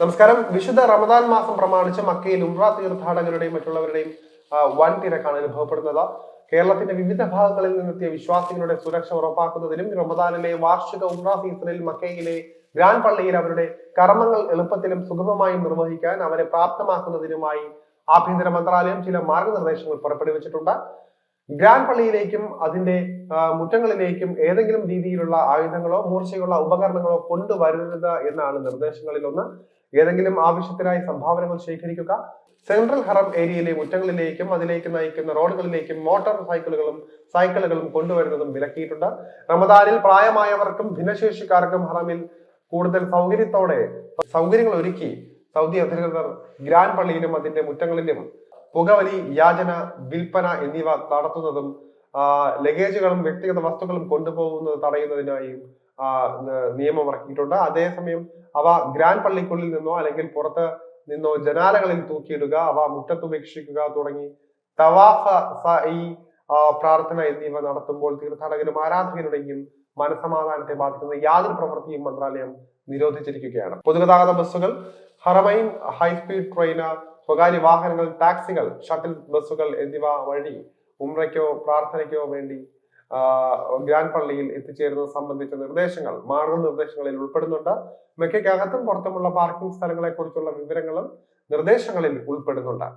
നമസ്കാരം. വിശുദ്ധ റമദാൻ മാസം പ്രമാണിച്ച് മക്കയിൽ ഉംറ തീർത്ഥാടകരുടെയും മറ്റുള്ളവരുടെയും വൻ തിരക്കാണ് അനുഭവപ്പെടുന്നത്. കേരളത്തിന്റെ വിവിധ ഭാഗങ്ങളിൽ നിന്നെത്തിയ വിശ്വാസികളുടെ സുരക്ഷ ഉറപ്പാക്കുന്നതിനും റമദാനിലെ വാർഷിക ഉംറ സീസണിൽ മക്കയിലെ ഗ്രാൻഡ് പള്ളിയിൽ അവരുടെ കർമ്മങ്ങൾ എളുപ്പത്തിലും സുഗമമായും നിർവഹിക്കാൻ അവരെ പ്രാപ്തമാക്കുന്നതിനുമായി ആഭ്യന്തര മന്ത്രാലയം ചില മാർഗനിർദ്ദേശങ്ങൾ പുറപ്പെടുവിച്ചിട്ടുണ്ട്. ഗ്രാൻഡ് പള്ളിയിലേക്കും അതിന്റെ മുറ്റങ്ങളിലേക്കും ഏതെങ്കിലും രീതിയിലുള്ള ആയുധങ്ങളോ മൂർച്ചയുള്ള ഉപകരണങ്ങളോ കൊണ്ടുവരരുത് എന്നാണ് നിർദ്ദേശങ്ങളിൽ ഒന്ന് ഏതെങ്കിലും ആവശ്യത്തിനായി സംഭാവനകൾ ശേഖരിക്കുക. സെൻട്രൽ ഹറം ഏരിയയിലെ മുറ്റങ്ങളിലേക്കും അതിലേക്ക് നയിക്കുന്ന റോഡുകളിലേക്കും മോട്ടോർ സൈക്കിളുകളും സൈക്കിളുകളും കൊണ്ടുവരുന്നതും വിലക്കിയിട്ടുണ്ട്. റമദാനിൽ പ്രായമായവർക്കും ഭിന്നശേഷിക്കാർക്കും ഹറമിൽ കൂടുതൽ സൗകര്യത്തോടെ സൗകര്യങ്ങൾ ഒരുക്കി സൗദി അധികൃതർ ഗ്രാൻ പള്ളിയിലും അതിന്റെ മുറ്റങ്ങളിലും പുകവലി യാചന വിൽപ്പന എന്നിവ നടത്തുന്നതും ലഗേജുകളും വ്യക്തിഗത വസ്തുക്കളും കൊണ്ടുപോകുന്നത് തടയുന്നതിനായും നിയമമിറക്കിയിട്ടുണ്ട്. അതേസമയം അവ ഗ്രാൻഡ് പള്ളിക്കുള്ളിൽ നിന്നോ അല്ലെങ്കിൽ പുറത്ത് നിന്നോ ജനാലകളിൽ തൂക്കിയിടുക അവ മുറ്റത്ത് ഉപേക്ഷിക്കുക തുടങ്ങി തവാഫ സഈ, പ്രാർത്ഥന എന്നിവ നടത്തുമ്പോൾ തീർത്ഥാടകരും ആരാധകരുടെയും മനസമാധാനത്തെ ബാധിക്കുന്ന യാതൊരു പ്രവൃത്തിയും മന്ത്രാലയം നിരോധിച്ചിരിക്കുകയാണ്. പൊതുഗതാഗത ബസ്സുകൾ ഹറമൈൻ ഹൈസ്പീഡ് ട്രെയിന് സ്വകാര്യ വാഹനങ്ങൾ ടാക്സികൾ ഷട്ടിൽ ബസ്സുകൾ എന്നിവ വഴി ഉമ്രയ്ക്കോ പ്രാർത്ഥനയ്ക്കോ വേണ്ടി ഗ്രാൻഡ് പള്ളിയിൽ എത്തിച്ചേരുന്നത് സംബന്ധിച്ച നിർദ്ദേശങ്ങൾ മാർഗനിർദ്ദേശങ്ങളിൽ ഉൾപ്പെടുന്നുണ്ട്. മെക്കയ്ക്കകത്തും പുറത്തുമുള്ള പാർക്കിംഗ് സ്ഥലങ്ങളെ കുറിച്ചുള്ള വിവരങ്ങളും നിർദ്ദേശങ്ങളിൽ ഉൾപ്പെടുന്നുണ്ട്.